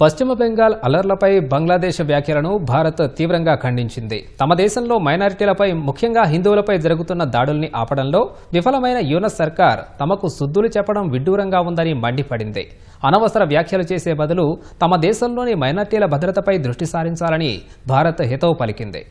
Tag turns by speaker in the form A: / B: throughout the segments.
A: పశ్చిమ బెంగాల్ అలర్లపై బంగ్లాదేశ్ వ్యాఖ్యలను భారత్ తీవ్రంగా ఖండించింది. తమ దేశంలో మైనారిటీలపై ముఖ్యంగా హిందువులపై జరుగుతున్న దాడుల్ని ఆపడంలో విఫలమైన యూనస్ సర్కార్ తమకు సుద్దులు చెప్పడం విడ్డూరంగా ఉందని మండిపడింది. అనవసర వ్యాఖ్యలు చేసే బదులు తమ దేశంలోని మైనార్టీల భద్రతపై దృష్టి సారించాలని భారత్ హితవు పలికింది.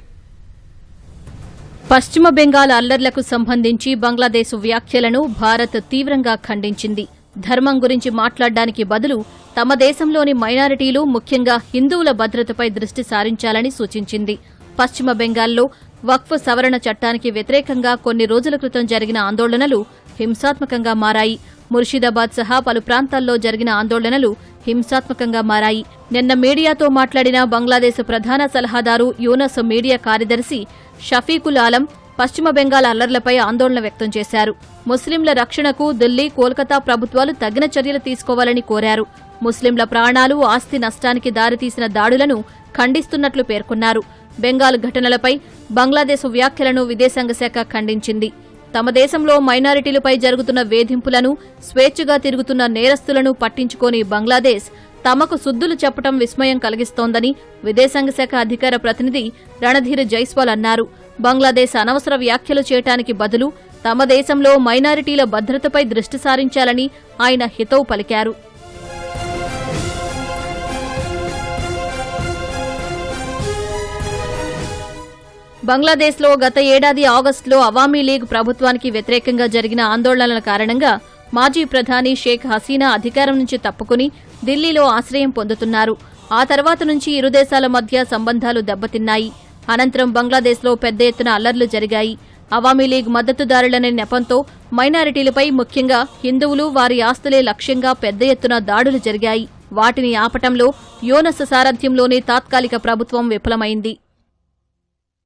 B: పశ్చిమ బెంగాల్ అల్లర్లకు సంబంధించి బంగ్లాదేశ్ వ్యాఖ్యలను భారత్ తీవ్రంగా ఖండించింది. ధర్మం గురించి మాట్లాడడానికి బదులు తమ దేశంలోని మైనారిటీలు ముఖ్యంగా హిందువుల భద్రతపై దృష్టి సారించాలని సూచించింది. పశ్చిమ బెంగాల్లో వక్ఫ్ సవరణ చట్టానికి వ్యతిరేకంగా కొన్ని రోజుల క్రితం జరిగిన ఆందోళనలు హింసాత్మకంగా మారాయి. ముర్షిదాబాద్ సహా పలు ప్రాంతాల్లో జరిగిన ఆందోళనలు హింసాత్మకంగా మారాయి. నిన్న మీడియాతో మాట్లాడిన బంగ్లాదేశ్ ప్రధాన సలహాదారు యూనస్ మీడియా కార్యదర్శి షఫీకుల్ ఆలం పశ్చిమ బెంగాల్ అల్లర్లపై ఆందోళన వ్యక్తం చేశారు. ముస్లింల రక్షణకు ఢిల్లీ కోల్కతా ప్రభుత్వాలు తగిన చర్యలు తీసుకోవాలని కోరారు. ముస్లింల ప్రాణాలు ఆస్తి నష్టానికి దారితీసిన దాడులను ఖండిస్తున్నట్లు పేర్కొన్నారు. బెంగాల్ ఘటనలపై బంగ్లాదేశ్ వ్యాఖ్యలను విదేశాంగ శాఖ ఖండించింది. తమ దేశంలో మైనారిటీలపై జరుగుతున్న వేధింపులను స్వేచ్ఛగా తిరుగుతున్న నేరస్తులను పట్టించుకోని బంగ్లాదేశ్ తమకు సుద్దులు చెప్పడం విస్మయం కలిగిస్తోందని విదేశాంగ శాఖ అధికార ప్రతినిధి రణధీర్ జైస్వాల్ అన్నారు. బంగ్లాదేశ్ అనవసర వ్యాఖ్యలు చేయటానికి బదులు తమ దేశంలో మైనారిటీల భద్రతపై దృష్టి సారించాలని ఆయన హితవు పలికారు. బంగ్లాదేశ్లో గత ఏడాది ఆగస్టులో అవామీ లీగ్ ప్రభుత్వానికి వ్యతిరేకంగా జరిగిన ఆందోళనల కారణంగా మాజీ ప్రధాని షేక్ హసీనా అధికారం నుంచి తప్పుకుని ఢిల్లీలో ఆశ్రయం పొందుతున్నారు. ఆ తర్వాత నుంచి ఇరు దేశాల మధ్య సంబంధాలు దెబ్బతిన్నాయి. అనంతరం బంగ్లాదేశ్లో పెద్ద ఎత్తున అల్లర్లు జరిగాయి. అవామీ లీగ్ మద్దతుదారులనే నెపంతో మైనారిటీలపై ముఖ్యంగా హిందువులు వారి ఆస్తులే లక్ష్యంగా పెద్ద ఎత్తున దాడులు జరిగాయి. వాటిని ఆపటంలో యోనస్ సారథ్యంలోనే తాత్కాలిక ప్రభుత్వం విఫలమైంది.